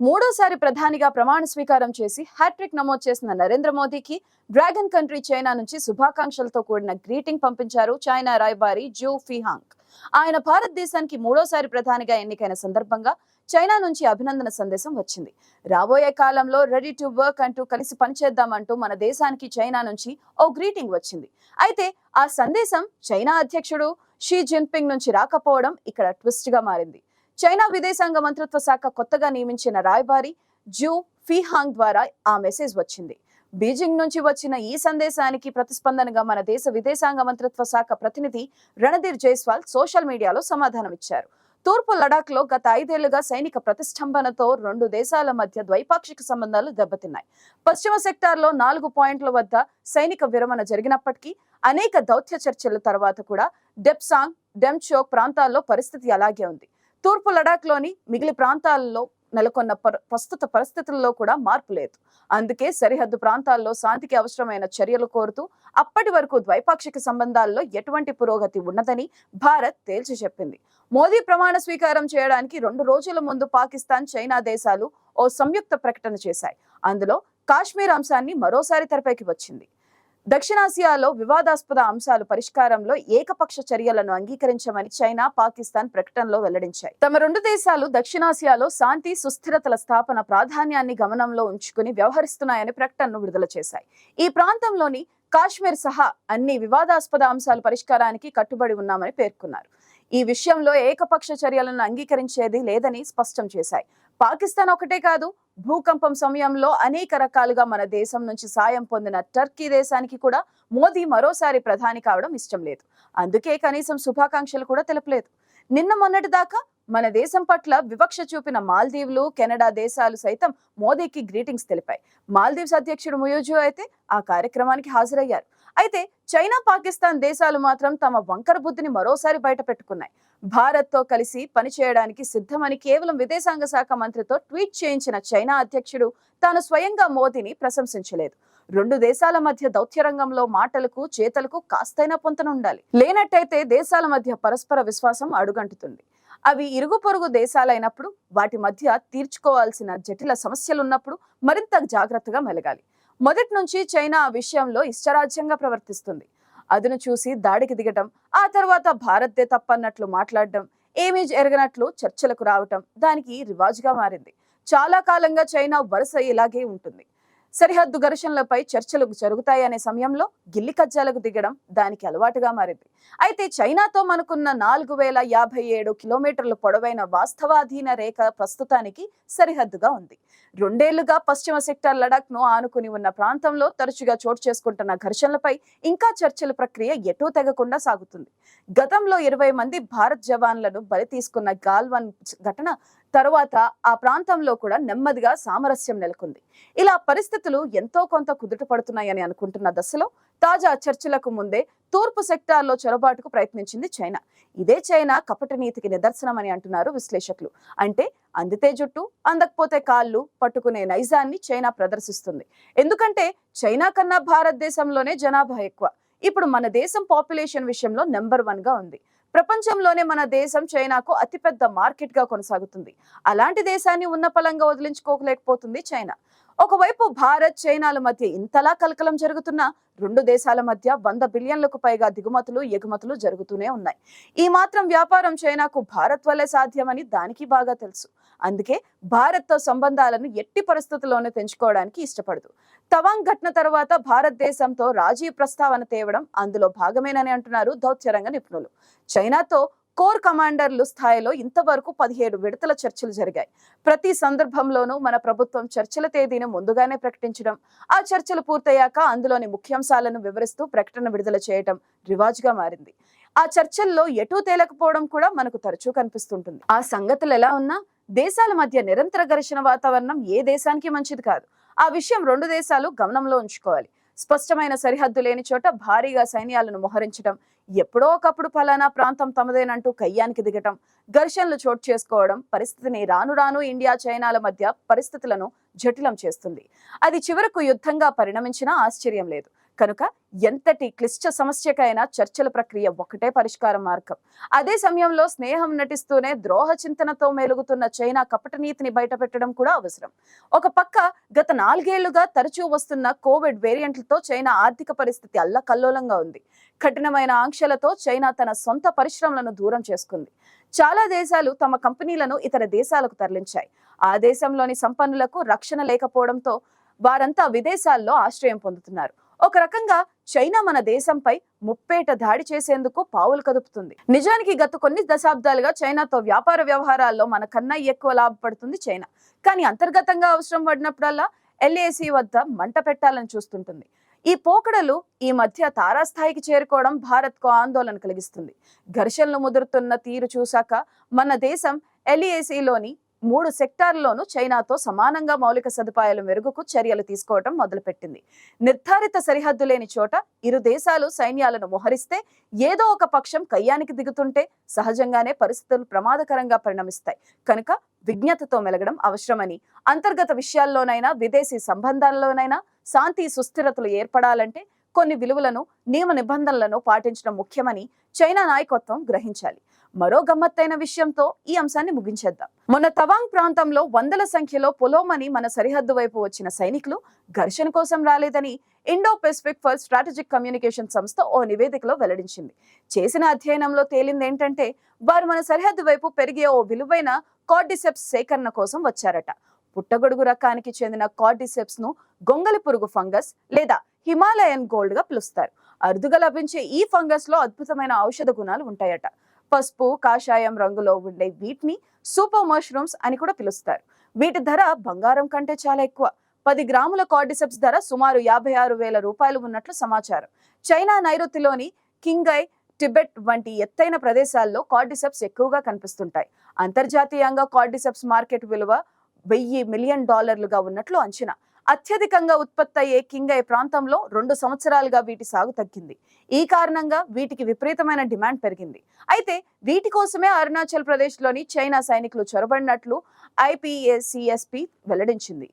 మూడోసారి ప్రధానిగా ప్రమాణ స్వీకారం చేసి హ్యాట్రిక్ నమోదు చేసిన నరేంద్ర మోదీకి డ్రాగన్ కంట్రీ చైనా నుంచి శుభాకాంక్షలతో కూడిన గ్రీటింగ్ పంపించారు చైనా రాయబారి జూ ఫిహాంగ్. ఆయన భారతదేశానికి మూడోసారి ప్రధానిగా ఎన్నికైన సందర్భంగా చైనా నుంచి అభినందన సందేశం వచ్చింది. రాబోయే కాలంలో రెడీ టు వర్క్ అంటూ కలిసి పనిచేద్దామంటూ మన దేశానికి చైనా నుంచి ఓ గ్రీటింగ్ వచ్చింది. అయితే ఆ సందేశం చైనా అధ్యక్షుడు షీ జిన్పింగ్ నుంచి రాకపోవడం ఇక్కడ ట్విస్ట్గా మారింది. చైనా విదేశాంగ మంత్రిత్వ శాఖ కొత్తగా నియమించిన రాయబారి జూ ఫీహాంగ్ ద్వారా ఆ మెసేజ్ వచ్చింది. బీజింగ్ నుంచి వచ్చిన ఈ సందేశానికి ప్రతిస్పందనగా మన దేశ విదేశాంగ మంత్రిత్వ శాఖ ప్రతినిధి రణధీర్ జైస్వాల్ సోషల్ మీడియాలో సమాధానం ఇచ్చారు. తూర్పు లడాక్లో గత ఐదేళ్ళుగా సైనిక ప్రతిష్టంభనతో రెండు దేశాల మధ్య ద్వైపాక్షిక సంబంధాలు దెబ్బతిన్నాయి. పశ్చిమ సెక్టార్లో నాలుగు పాయింట్ల వద్ద సైనిక విరమణ జరిగినప్పటికీ అనేక దౌత్య చర్చల తర్వాత కూడా డెప్సాంగ్ డెమ్చోక్ ప్రాంతాల్లో పరిస్థితి అలాగే ఉంది. తూర్పు లడాఖ్లోని మిగిలి ప్రాంతాల్లో నెలకొన్న ప్రస్తుత పరిస్థితుల్లో కూడా మార్పు లేదు. అందుకే సరిహద్దు ప్రాంతాల్లో శాంతికి అవసరమైన చర్యలు కోరుతూ అప్పటి వరకు ద్వైపాక్షిక సంబంధాల్లో ఎటువంటి పురోగతి ఉన్నదని భారత్ తేల్చి చెప్పింది. మోదీ ప్రమాణ స్వీకారం చేయడానికి రెండు రోజుల ముందు పాకిస్తాన్ చైనా దేశాలు ఓ సంయుక్త ప్రకటన చేశాయి. అందులో కాశ్మీర్ అంశాన్ని మరోసారి తెరపైకి వచ్చింది. దక్షిణాసియాలో వివాదాస్పద అంశాలు పరిష్కారంలో ఏకపక్ష చర్యలను అంగీకరించమని చైనా పాకిస్తాన్ ప్రకటనలో వెల్లడించాయి. తమ రెండు దేశాలు దక్షిణాసియాలో శాంతి సుస్థిరతల స్థాపన ప్రాధాన్యాన్ని గమనంలో ఉంచుకుని వ్యవహరిస్తున్నాయని ప్రకటనను విడుదల చేశాయి. ఈ ప్రాంతంలోని కాశ్మీర్ సహా అన్ని వివాదాస్పద అంశాల పరిష్కారానికి కట్టుబడి ఉన్నామని పేర్కొన్నారు. ఈ విషయంలో ఏకపక్ష చర్యలను అంగీకరించేది లేదని స్పష్టం చేశాయి. పాకిస్తాన్ ఒకటే కాదు భూకంపం సమయంలో అనేక రకాలుగా మన దేశం నుంచి సాయం పొందిన టర్కీ దేశానికి కూడా మోదీ మరోసారి ప్రధాని కావడం ఇష్టం లేదు. అందుకే కనీసం శుభాకాంక్షలు కూడా తెలపలేదు. నిన్న మొన్నటి దాకా మన దేశం పట్ల వివక్ష చూపిన మాల్దీవులు కెనడా దేశాలు సైతం మోదీకి గ్రీటింగ్స్ తెలిపాయి. మాల్దీవ్స్ అధ్యక్షుడు ముయోజు అయితే ఆ కార్యక్రమానికి హాజరయ్యారు. అయితే చైనా పాకిస్తాన్ దేశాలు మాత్రం తమ వంకర బుద్ధిని మరోసారి బయట పెట్టుకున్నాయి భారత్తో కలిసి పనిచేయడానికి సిద్ధమని కేవలం విదేశాంగ శాఖ మంత్రితో ట్వీట్ చేయించిన చైనా అధ్యక్షుడు తాను స్వయంగా మోదీని ప్రశంసించలేదు. రెండు దేశాల మధ్య దౌత్య రంగంలో మాటలకు చేతలకు కాస్తైనా పొంతన ఉండాలి లేనట్టయితే దేశాల మధ్య పరస్పర విశ్వాసం అడుగంటుతుంది. అవి ఇరుగు పొరుగు దేశాలైనప్పుడు వాటి మధ్య తీర్చుకోవాల్సిన జటిల సమస్యలున్నప్పుడు మరింత జాగ్రత్తగా మెలగాలి. మొదటి నుంచి చైనా ఆ విషయంలో ఇష్టరాజ్యంగా ప్రవర్తిస్తుంది. అదును చూసి దాడికి దిగటం ఆ తర్వాత భారత్దే తప్పన్నట్లు మాట్లాడడం ఏమీ ఎరగనట్లు చర్చలకు రావటం దానికి రివాజుగా మారింది. చాలా కాలంగా చైనా వరుస ఇలాగే ఉంటుంది. సరిహద్దు ఘర్షణలపై చర్చలు జరుగుతాయనే సమయంలో గిల్లి కజ్జాలకు దిగడం దానికి అలవాటుగా మారింది. అయితే చైనాతో మనకున్న నాలుగు వేల యాభై ఏడు కిలోమీటర్ల పొడవైన వాస్తవాధీన రేఖ ప్రస్తుతానికి సరిహద్దుగా ఉంది. రెండేళ్ళుగా పశ్చిమ సెక్టార్ లడాక్ను ఆనుకుని ఉన్న ప్రాంతంలో తరచుగా చోటు చేసుకుంటున్న ఘర్షణలపై ఇంకా చర్చల ప్రక్రియ ఎటూ తెగకుండా సాగుతుంది. గతంలో ఇరవై మంది భారత్ జవాన్లను బలి తీసుకున్న గాల్వన్ ఘటన తరువాత ఆ ప్రాంతంలో కూడా నెమ్మదిగా సామరస్యం నెలకొంది. ఇలా పరిస్థితులు ఎంతో కొంత కుదుట పడుతున్నాయని అనుకుంటున్న దశలో తాజా చర్చలకు ముందే తూర్పు సెక్టార్లో చొరబాటుకు ప్రయత్నించింది చైనా. ఇదే చైనా కపట నీతికి నిదర్శనమని అంటున్నారు విశ్లేషకులు. అంటే అందితే జుట్టు అందకపోతే కాళ్ళు పట్టుకునే నైజాన్ని చైనా ప్రదర్శిస్తుంది. ఎందుకంటే చైనా కన్నా భారతదేశంలోనే జనాభా ఎక్కువ. ఇప్పుడు మన దేశం పాపులేషన్ విషయంలో నెంబర్ వన్గా ఉంది. ప్రపంచంలోనే మన దేశం చైనాకు అతిపెద్ద మార్కెట్గా కొనసాగుతుంది. అలాంటి దేశాన్ని ఉన్న పలంగా వదిలించుకోలేకపోతుంది చైనా. ఒకవైపు భారత్ చైనాల మధ్య ఇంతలా కలకలం జరుగుతున్నా రెండు దేశాల మధ్య వంద బిలియన్లకు పైగా దిగుమతులు ఎగుమతులు జరుగుతూనే ఉన్నాయి. ఈ మాత్రం వ్యాపారం చైనాకు భారత్ వల్లే సాధ్యమని దానికి బాగా తెలుసు. అందుకే భారత్తో సంబంధాలను ఎట్టి పరిస్థితుల్లోనూ తెంచుకోవడానికి ఇష్టపడదు. తవాంగ్ ఘటన తర్వాత భారతదేశంతో రాజీ ప్రస్తావన తేవడం అందులో భాగమేనని అంటున్నారు దౌత్యరంగ నిపుణులు. చైనాతో కోర్ కమాండర్లు స్థాయిలో ఇంతవరకు పదిహేడు విడతల చర్చలు జరిగాయి. ప్రతి సందర్భంలోనూ మన ప్రభుత్వం చర్చల తేదీని ముందుగానే ప్రకటించడం ఆ చర్చలు పూర్తయ్యాక అందులోని ముఖ్యాంశాలను వివరిస్తూ ప్రకటన విడుదల చేయడం రివాజ్గా మారింది. ఆ చర్చల్లో ఎటూ తేలకపోవడం కూడా మనకు తరచూ కనిపిస్తుంటుంది. ఆ సంగతులు ఎలా ఉన్నా దేశాల మధ్య నిరంతర ఘర్షణ వాతావరణం ఏ దేశానికి మంచిది కాదు. ఆ విషయం రెండు దేశాలు గమనంలో ఉంచుకోవాలి. స్పష్టమైన సరిహద్దు లేని చోట భారీగా సైన్యాలను మోహరించడం ఎప్పుడో ఒకప్పుడు ఫలానా ప్రాంతం తమదేనంటూ కయ్యానికి దిగటం ఘర్షణలు చోటు చేసుకోవడం పరిస్థితిని రాను రాను ఇండియా చైనాల మధ్య పరిస్థితులను జటిలం చేస్తుంది. అది చివరకు యుద్ధంగా పరిణమించినా ఆశ్చర్యం లేదు. కనుక ఎంతటి క్లిష్ట సమస్యకైనా చర్చల ప్రక్రియ ఒకటే పరిష్కార మార్గం. అదే సమయంలో స్నేహం నటిస్తూనే ద్రోహ చింతనతో మెలుగుతున్న చైనా కపట నీతిని బయటపెట్టడం కూడా అవసరం. ఒక పక్క గత నాలుగేళ్ళుగా తరచూ వస్తున్న కోవిడ్ వేరియంట్లతో చైనా ఆర్థిక పరిస్థితి అల్లకల్లోలంగా ఉంది. కఠినమైన ఆంక్షలతో చైనా తన సొంత పరిశ్రమలను దూరం చేసుకుంది. చాలా దేశాలు తమ కంపెనీలను ఇతర దేశాలకు తరలించాయి. ఆ దేశంలోని సంపన్నులకు రక్షణ లేకపోవడంతో వారంతా విదేశాల్లో ఆశ్రయం పొందుతున్నారు. ఒక రకంగా చైనా మన దేశంపై ముప్పేట దాడి చేసేందుకు పావులు కదుపుతుంది. నిజానికి గత కొన్ని దశాబ్దాలుగా చైనాతో వ్యాపార వ్యవహారాల్లో మన కన్నా ఎక్కువ లాభపడుతుంది చైనా. కానీ అంతర్గతంగా అవసరం పడినప్పుడల్లా ఎల్ఏసి వద్ద మంట పెట్టాలని చూస్తుంటుంది. ఈ పోకడలు ఈ మధ్య తారాస్థాయికి చేరుకోవడం భారత్కు ఆందోళన కలిగిస్తుంది. ఘర్షణలు ముదురుతున్న తీరు చూశాక మన దేశం ఎల్ఈఏసీలోని మూడు సెక్టార్లలోనూ చైనాతో సమానంగా మౌలిక సదుపాయాల మెరుగుకు చర్యలు తీసుకోవడం మొదలుపెట్టింది. నిర్ధారిత సరిహద్దు లేని చోట ఇరు దేశాలు సైన్యాలను మోహరిస్తే ఏదో ఒక పక్షం కయ్యానికి దిగుతుంటే సహజంగానే పరిస్థితులు ప్రమాదకరంగా పరిణమిస్తాయి. కనుక విజ్ఞతతో మెలగడం అవసరమని అంతర్గత విషయాల్లోనైనా విదేశీ సంబంధాల్లోనైనా శాంతి సుస్థిరతలు ఏర్పడాలంటే కొన్ని విలువలను నియమ నిబంధనలను పాటించడం ముఖ్యమని చైనా నాయకత్వం గ్రహించాలి. మరో గమ్మత్తైన విషయంతో ఈ అంశాన్ని ముగించేద్దాం. మొన్న తవాంగ్ ప్రాంతంలో వందల సంఖ్యలో పొలోమని మన సరిహద్దు వైపు వచ్చిన సైనికులు ఘర్షణ కోసం రాలేదని Indo Pacific for strategic communication సంస్థ ఓ నివేదికలో వెల్లడించింది. చేసిన అధ్యయనంలో తేలింది ఏంటంటే వారు మన సరిహద్దు వైపు పెరిగే ఓ విలువైన కార్డిసెప్స్ సేకరణ కోసం వచ్చారట. పుట్టగొడుగు రకానికి చెందిన కార్డిసెప్స్ను గొంగలి పురుగు ఫంగస్ లేదా హిమాలయన్ గోల్డ్గా పిలుస్తారు. అరుదుగా లభించే ఈ ఫంగస్లో అద్భుతమైన ఔషధ గుణాలు ఉంటాయట. పసుపు కాషాయం రంగులో ఉండే వీటిని సూపర్ మష్రూమ్స్ అని కూడా పిలుస్తారు. వీటి ధర బంగారం కంటే చాలా ఎక్కువ. పది గ్రాముల కార్డిసెప్స్ ధర సుమారు యాభై ఆరు వేల రూపాయలు ఉన్నట్లు సమాచారం. చైనా నైరుతిలోని కింగై టిబెట్ వంటి ఎత్తైన ప్రదేశాల్లో కార్డిసెప్స్ ఎక్కువగా కనిపిస్తుంటాయి. అంతర్జాతీయంగా కార్డిసెప్స్ మార్కెట్ విలువ వెయ్యి మిలియన్ డాలర్లుగా ఉన్నట్లు అంచనా. అత్యధికంగా ఉత్పత్తి అయ్యే కింగై ప్రాంతంలో రెండు సంవత్సరాలుగా వీటి సాగు తగ్గింది. ఈ కారణంగా వీటికి విపరీతమైన డిమాండ్ పెరిగింది. అయితే వీటి కోసమే అరుణాచల్ ప్రదేశ్లోని చైనా సైనికులు చొరబడినట్లు ఐపీఏసిఎస్పి వెల్లడించింది.